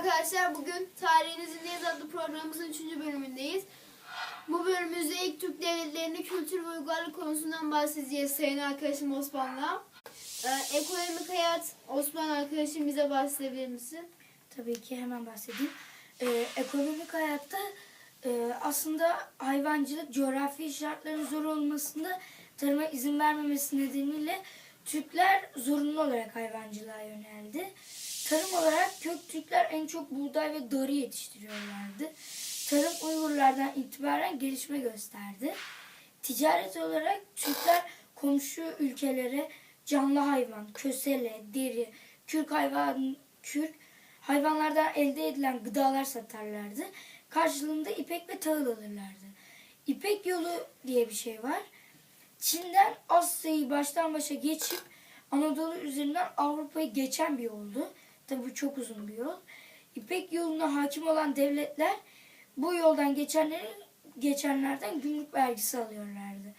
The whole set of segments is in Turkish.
arkadaşlar. Bugün Tarihinizin Neyiz adlı programımızın 3. bölümündeyiz. Bu bölümümüzde ilk Türk devletlerinin kültür ve uygarlık konusundan bahsedeceğiz sayın arkadaşım Osman'la. Ee, ekonomik hayat Osman arkadaşım bize bahsedebilir misin? Tabii ki hemen bahsedeyim. Ee, ekonomik hayatta e, aslında hayvancılık coğrafi şartların zor olmasında tarıma izin vermemesi nedeniyle Türkler zorunlu olarak hayvancılığa yöneldi. Tarım olarak kök Türkler en çok buğday ve darı yetiştiriyorlardı. Tarım Uygurlardan itibaren gelişme gösterdi. Ticaret olarak Türkler komşu ülkelere canlı hayvan, kösele, deri, kürk hayvan, kürk hayvanlardan elde edilen gıdalar satarlardı. Karşılığında ipek ve tahıl alırlardı. İpek yolu diye bir şey var. Çin'den Asya'yı baştan başa geçip Anadolu üzerinden Avrupa'yı geçen bir yoldu. Tabi bu çok uzun bir yol. İpek yoluna hakim olan devletler bu yoldan geçenlerin geçenlerden gümrük vergisi alıyorlardı.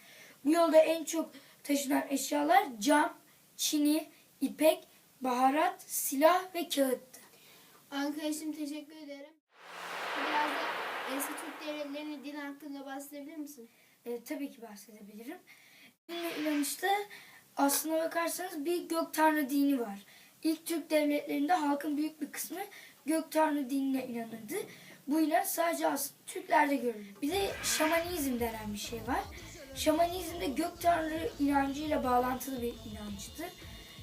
Bu yolda en çok taşınan eşyalar cam, çini, ipek, baharat, silah ve kağıttı. Arkadaşım teşekkür ederim. Biraz da eski Türk devletlerinin din hakkında bahsedebilir misin? E, tabii ki bahsedebilirim. Din inanışta aslına bakarsanız bir gök tanrı dini var. İlk Türk devletlerinde halkın büyük bir kısmı gök tanrı dinine inanırdı. Bu inanç sadece Türklerde görülür. Bir de şamanizm denen bir şey var. Şamanizm de gök tanrı inancıyla bağlantılı bir inançtır.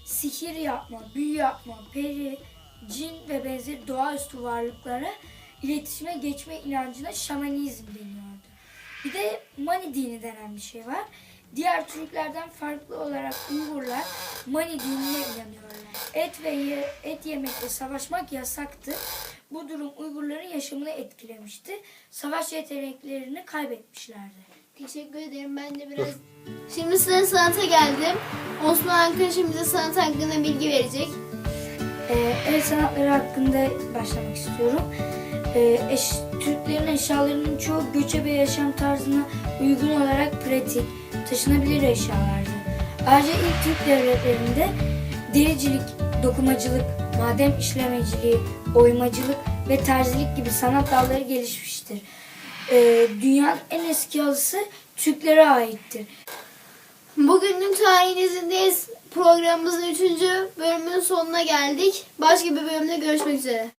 Sihir yapma, büyü yapma, peri, cin ve benzeri doğaüstü varlıklara iletişime geçme inancına şamanizm deniyordu. Bir de Mani dini denen bir şey var. Diğer Türklerden farklı olarak Uygurlar Mani dinine inanıyorlar. Et ve ye- et yemek ve savaşmak yasaktı. Bu durum Uygurların yaşamını etkilemişti. Savaş yeteneklerini kaybetmişlerdi. Teşekkür ederim. Ben de biraz... Şimdi sıra sanata geldim. Osman arkadaşım bize sanat hakkında bilgi verecek. Ee, el sanatları hakkında başlamak istiyorum. Ee, eş, Türklerin eşyalarının çoğu göçebe yaşam tarzına uygun olarak pratik, taşınabilir eşyalardı. Ayrıca ilk Türk devletlerinde dericilik, dokumacılık, maden işlemeciliği, oymacılık ve terzilik gibi sanat dalları gelişmiştir. Ee, dünyanın en eski halısı Türklere aittir. Bugünün tarihinizdeyiz. Programımızın 3. bölümünün sonuna geldik. Başka bir bölümde görüşmek üzere.